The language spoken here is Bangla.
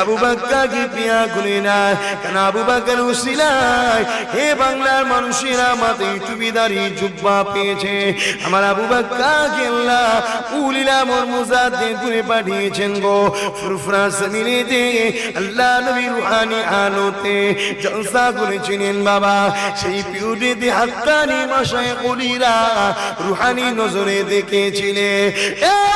আবু বাক্কাকে পিয়া খুলে না কেন আবু বাক্কার উসিলায় হে বাংলার মানুষেরা মাতে টুপিদারি জুব্বা পেয়েছে। আমার আবু বাক্কাকে আল্লাহ উলিলা মোর মুজাদ্দে করে পাঠিয়েছেন গো। ফুরফুরা জমিনেতে আল্লাহ নবী রুহানি আলোতে জলসা করেছিলেন বাবা। সেই পিউডিতে হাক্কানি মশায় কলিরা রুহানি নজরে দেখেছিলে। এই